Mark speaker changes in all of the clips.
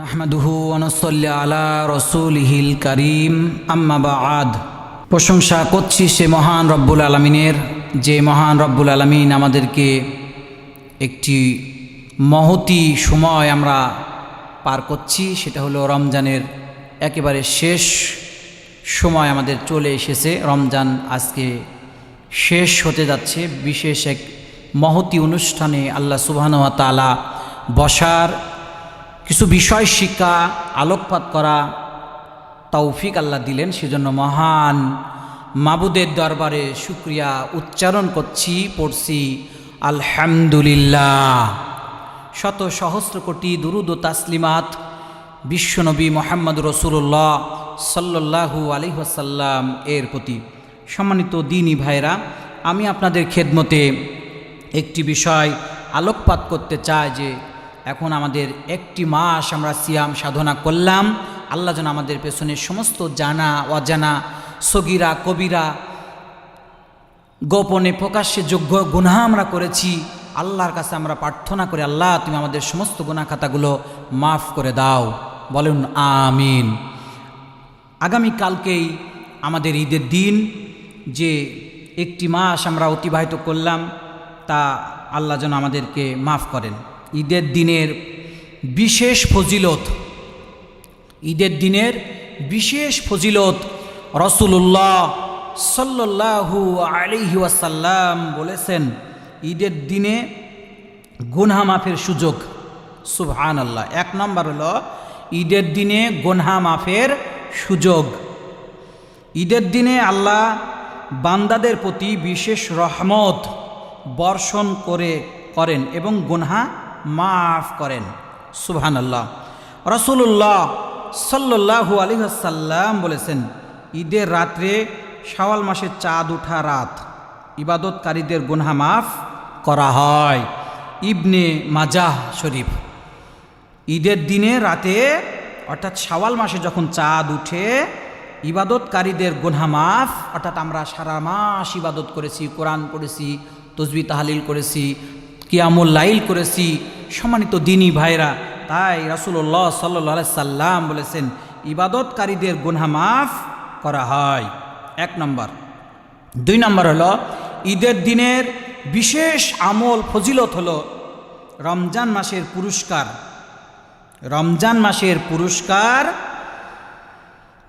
Speaker 1: নাহমাদুহু আলা রসুলহিল করিম। আম্মা বাদ প্রশংসা করছি সে মহান রব্বুল আলমিনের, যে মহান রব্বুল আলমিন আমাদেরকে একটি মহতি সময় আমরা পার করছি, সেটা হলো রমজানের একেবারে শেষ সময় আমাদের চলে এসেছে। রমজান আজকে শেষ হতে যাচ্ছে। বিশেষ এক মহতি অনুষ্ঠানে আল্লাহ সুবাহানুয়া তালা বসার কিছু বিষয় শিক্ষা, আলোকপাত করা তৌফিক আল্লাহ দিলেন, সেজন্য মহান মাবুদের দরবারে শুক্রিয়া উচ্চারণ করছি, পড়ছি, আলহামদুলিল্লাহ। শত সহস্র কোটি দুরুদ তাসলিমাত বিশ্বনবী মোহাম্মদ রসুল্লাহ সাল্লাহু আলিহাসাল্লাম এর প্রতি। সম্মানিত দিনী ভাইরা, আমি আপনাদের খেদমতে একটি বিষয় আলোকপাত করতে চাই যে এখন আমাদের একটি মাস আমরা সিয়াম সাধনা করলাম। আল্লাহ যেন আমাদের পেছনে সমস্ত জানা, অজানা, সগিরা, কবিরা গোপনে প্রকাশ্যে যোগ্য গুনাহ আমরা করেছি। আল্লাহর কাছে আমরা প্রার্থনা করি, আল্লাহ তুমি আমাদের সমস্ত গুনাহ খাতাগুলো মাফ করে দাও। বলুন আমিন। আগামীকালকেই আমাদের ঈদের দিন, যে একটি মাস আমরা অতিবাহিত করলাম, তা আল্লাহ যেন আমাদেরকে মাফ করেন। ঈদের দিনের বিশেষ ফজিলত, ঈদের দিনের বিশেষ ফজিলত রসুল্লাহ সাল্লাহু আলিহি ওয়াসাল্লাম বলেছেন, ঈদের দিনে গুনহা মাফের সুযোগ। সুবহান আল্লাহ এক নম্বর হলো, ঈদের দিনে গুনহা মাফের সুযোগ। ঈদের দিনে আল্লাহ বান্দাদের প্রতি বিশেষ রহমত বর্ষণ করে করেন এবং গুনহা মাফ করেন। সুবহান আল্লাহ রসুল্লাহ সাল্লাহু আলিহাসাল্লাম বলেছেন, ঈদের রাত্রে শাওয়াল মাসে চাঁদ উঠা রাত, ইবাদতকারীদের গুনহা মাফ করা হয়। ইবনে মাজাহ শরীফ, ঈদের দিনে রাতে, অর্থাৎ শাওয়াল মাসে যখন চাঁদ উঠে, ইবাদতকারীদের গুনহা মাফ, অর্থাৎ আমরা সারা মাস ইবাদত করেছি, কোরআন করেছি তসবি তাহালিল করেছি, কিয়ামুল লাইল করেছি সম্মানিত দিনী ভাইরা, তাই রাসুল্লাহ সাল্লাহ সাল্লাম বলেছেন, ইবাদতকারীদের গুনহা মাফ করা হয়। এক নম্বর। দুই নম্বর হলো, ঈদের দিনের বিশেষ আমল ফজিলত হলো রমজান মাসের পুরস্কার। রমজান মাসের পুরস্কার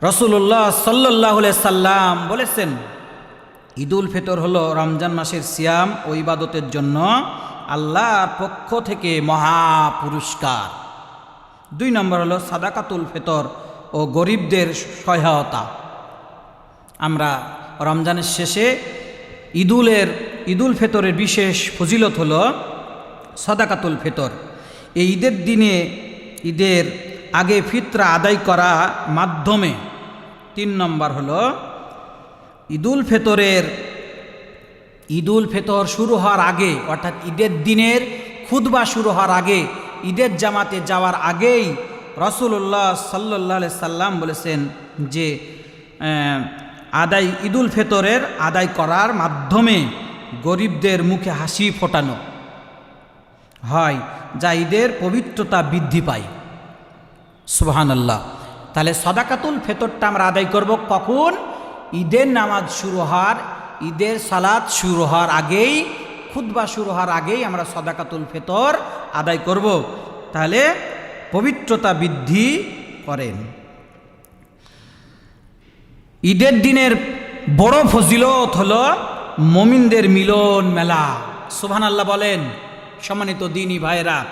Speaker 1: রসুল্লাহ সাল্লাহ সাল্লাম বলেছেন ঈদুল ফিতর হলো রমজান মাসের সিয়াম ও ইবাদতের জন্য আল্লাহর পক্ষ থেকে মহা পুরস্কার দুই নম্বর হলো সাদাকাতুল ফেতর ও গরিবদের সহায়তা। আমরা রমজানের শেষে ঈদুলের, ঈদুল ফেতরের বিশেষ ফজিলত হলো সদাকাতুল ফেতর। এই ঈদের দিনে ঈদের আগে ফিতরা আদায় করা মাধ্যমে। তিন নম্বর হলো ঈদুল ফেতরের, ঈদুল ফেতর শুরু হওয়ার আগে, অর্থাৎ ঈদের দিনের খুদবা শুরু হওয়ার আগে, ঈদের জামাতে যাওয়ার আগেই রসুল্লাহ সাল্লাহ সাল্লাম বলেছেন যে আদায়, ঈদুল ফেতরের আদায় করার মাধ্যমে গরিবদের মুখে হাসি ফোটানো হয়, যা ঈদের পবিত্রতা বৃদ্ধি পায়। সুবাহান আল্লাহ তাহলে সদাকাতুল ফেতরটা আমরা আদায় করব কখন? ঈদের নামাজ শুরু হওয়ার, ঈদের সালাদ শুরু হওয়ার আগেই খুদ্া শুরু হওয়ার আগেই আমরা সদাকাতুল ফেতর আদায় করব। তাহলে পবিত্রতা বৃদ্ধি করেন। ঈদের দিনের বড় ফজিলত হল মমিনদের মিলন মেলা। সুবহান আল্লাহ বলেন সম্মানিত দিনী ভাইরা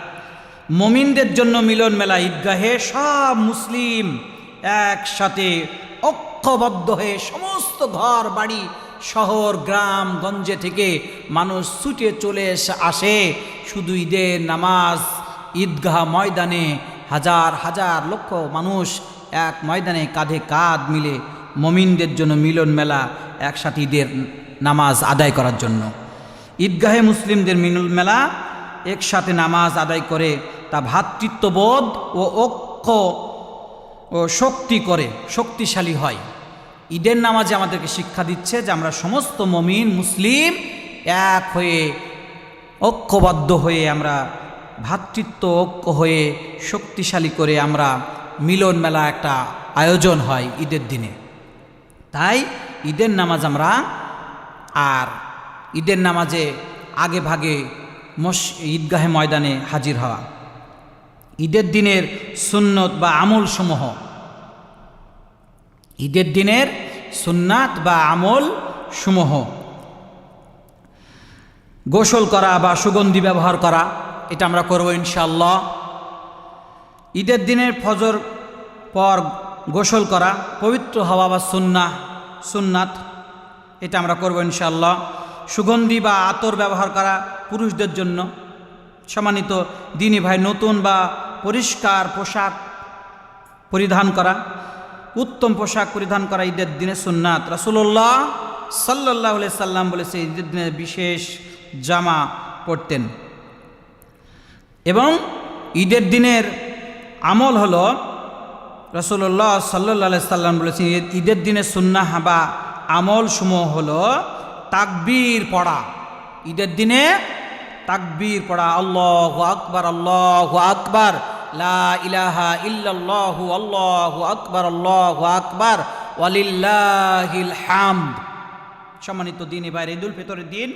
Speaker 1: মমিনদের জন্য মিলন মেলা ঈদগাহে সব মুসলিম একসাথে ঐক্যবদ্ধ হয়ে সমস্ত ঘর, বাড়ি, শহর, গ্রাম, গঞ্জে থেকে মানুষ ছুটে চলে আসে। শুধু ঈদের নামাজ, ঈদগাহ ময়দানে হাজার হাজার লক্ষ মানুষ এক ময়দানে কাঁধে কাঁধ মিলে মমিনদের জন্য মিলন মেলা একসাথে ঈদের নামাজ আদায় করার জন্য। ঈদগাহে মুসলিমদের মিলন মেলা একসাথে নামাজ আদায় করে, তা ভ্রাতৃত্ববোধ ও ঐক্য ও শক্তি করে, শক্তিশালী হয়। ঈদের নামাজে আমাদেরকে শিক্ষা দিচ্ছে যে আমরা সমস্ত মমিন, মুসলিম এক হয়ে, ঐক্যবদ্ধ হয়ে আমরা ভ্রাতৃত্ব ঐক্য হয়ে শক্তিশালী করে আমরা মিলন মেলা একটা আয়োজন হয় ঈদের দিনে। তাই ঈদের নামাজ আমরা আর ঈদের নামাজে আগে ভাগে মস, ঈদগাহে ময়দানে হাজির হওয়া। ঈদের দিনের সুন্নত বা আমল সমূহ ঈদের দিনের সুন্নাত বা আমল সমূহ। গোসল করা বা সুগন্ধি ব্যবহার করা, এটা আমরা করব ইনশাল্লাহ ঈদের দিনের ফজর পর গোসল করা, পবিত্র হওয়া বা সুন্না, সুন্নাত, এটা আমরা করব ইনশাল্লাহ সুগন্ধি বা আতর ব্যবহার করা পুরুষদের জন্য, সম্মানিত দিনী ভাই নতুন বা পরিষ্কার পোশাক পরিধান করা। উত্তম পোশাক পরিধান করা ঈদের দিনে সুন্নাত। রাসুল্লাহ সাল্লাহ সাল্লাম বলেছে, ঈদের দিনে বিশেষ জামা পরতেন। এবং ঈদের দিনের আমল হল রসুল্লাহ সাল্লাহ সাল্লাম বলেছেন ঈদের দিনে সুন্নাহ বা আমল সমূহ হলো তাকবীর পড়া। ঈদের দিনে তাকবীর পড়া, আল্লাহ আকবার আল্লাহ আকবার। লা ইলাহা সম্মানিত দিন এবার ঈদুল ফিতরের দিন,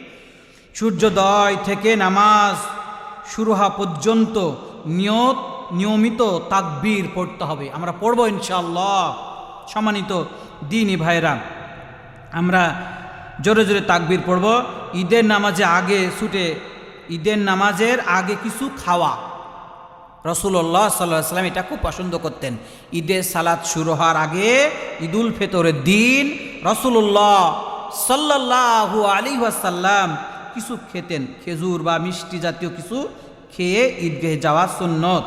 Speaker 1: সূর্যোদয় থেকে নামাজ শুরু হওয়া পর্যন্ত নিয়ত, নিয়মিত তাকবীর পড়তে হবে। আমরা পড়ব ইনশাল্লাহ সম্মানিত দিনী ভাইরা আমরা জোরে জোরে তাকবীর পড়ব। ঈদের নামাজে আগে ছুটে, ঈদের নামাজের আগে কিছু খাওয়া। রসুল্লাহ সাল্লাহ সাল্লাম এটা খুব পছন্দ করতেন। ঈদের সালাদ শুরু হওয়ার আগে ঈদুল ফেতরের দিন রসুল্লাহ সাল্লাহু আলী ওয়াসাল্লাম কিছু খেতেন। খেজুর বা মিষ্টি জাতীয় কিছু খেয়ে ঈদগাহে যাওয়া সুন্নত।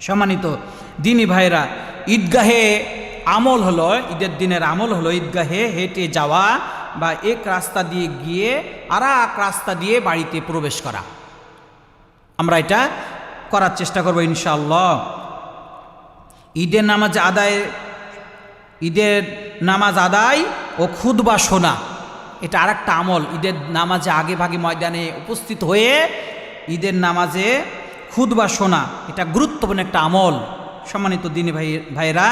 Speaker 1: সম্মানিত দিনী ভাইরা, ঈদগাহে আমল হলো, ঈদের দিনের আমল হলো ঈদগাহে হেঁটে যাওয়া বা এক রাস্তা দিয়ে গিয়ে আর এক রাস্তা দিয়ে বাড়িতে প্রবেশ করা। আমরা এটা করার চেষ্টা করব ইনশাল্লাহ ঈদের নামাজ আদায়, ঈদের নামাজ আদায় ও খুদ বা শোনা, এটা আর একটা আমল। ঈদের নামাজে আগে ভাগে ময়দানে উপস্থিত হয়ে ঈদের নামাজে খুদ বা শোনা, এটা গুরুত্বপূর্ণ একটা আমল। সম্মানিত দিনী ভাই, ভাইয়েরা,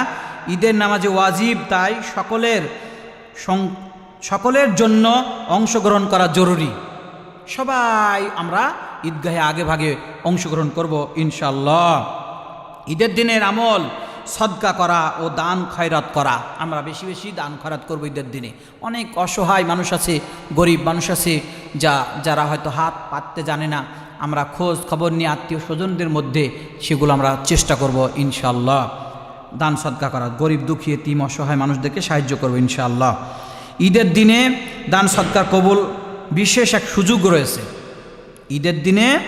Speaker 1: ঈদের নামাজে ওয়াজিব, তাই সকলের সকলের জন্য অংশগ্রহণ করা জরুরি। সবাই আমরা ঈদগাহে আগে ভাগে অংশগ্রহণ করব ইনশাল্লাহ ঈদের দিনের আমল, সদকা করা ও দান খয়রাত করা। আমরা বেশি বেশি দান খয়রাত করব ঈদের দিনে। অনেক অসহায় মানুষ আছে, গরিব মানুষ আছে, যা, যারা হয়তো হাত পাততে জানে না। আমরা খোঁজ খবর নিয়ে আত্মীয় স্বজনদের মধ্যে সেগুলো আমরা চেষ্টা করব ইনশাল্লাহ দান, সদকা করা। গরিব, দুঃখী তিম অসহায় মানুষদেরকে সাহায্য করব, ইনশাআল্লাহ। ঈদের দিনে দান সৎকার কবুল বিশেষ এক সুযোগ রয়েছে। ঈদের দিনে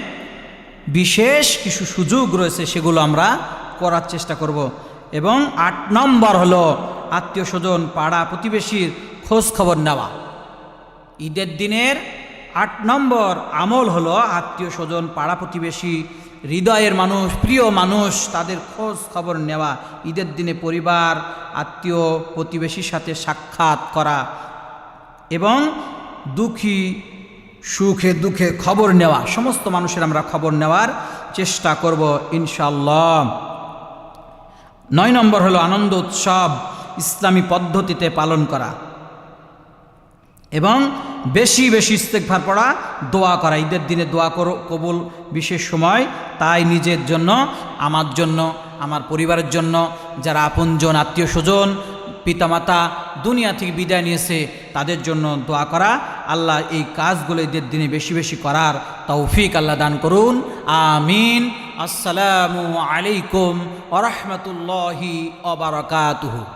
Speaker 1: বিশেষ কিছু সুযোগ রয়েছে সেগুলো আমরা করার চেষ্টা করব। এবং আট নম্বর হলো আত্মীয় স্বজন, পাড়া প্রতিবেশীর খোঁজ খবর নেওয়া। ঈদের দিনের আট নম্বর আমল হলো আত্মীয় স্বজন, পাড়া প্রতিবেশী, হৃদয়ের মানুষ, প্রিয় মানুষ, তাদের খোঁজ খবর নেওয়া। ঈদের দিনে পরিবার, আত্মীয় প্রতিবেশীর সাথে সাক্ষাৎ করা। এবং দুঃখী, সুখে দুঃখে খবর নেওয়া, সমস্ত মানুষের আমরা খবর নেওয়ার চেষ্টা করব ইনশাল্লাহ নয় নম্বর হলো আনন্দ উৎসব, ইসলামী পদ্ধতিতে পালন করা। এবং বেশি বেশি ইস্তেকভার পড়া, দোয়া করা। ঈদের দিনে দোয়া করো, কবুল, বিশেষ সময়, তাই নিজের জন্য, আমার জন্য, আমার পরিবারের জন্য, যারা আপনজন, আত্মীয় স্বজন, পিতামাতা, দুনিয়া থেকে বিদায় নিয়েছে, তাদের জন্য দোয়া করা। আল্লাহ এই কাজগুলো ঈদের দিনে বেশি বেশি করার তৌফিক আল্লাহ দান করুন। আমিন। আসসালামু আলাইকুম আরহামতুল্লাহি অবরকাতুহু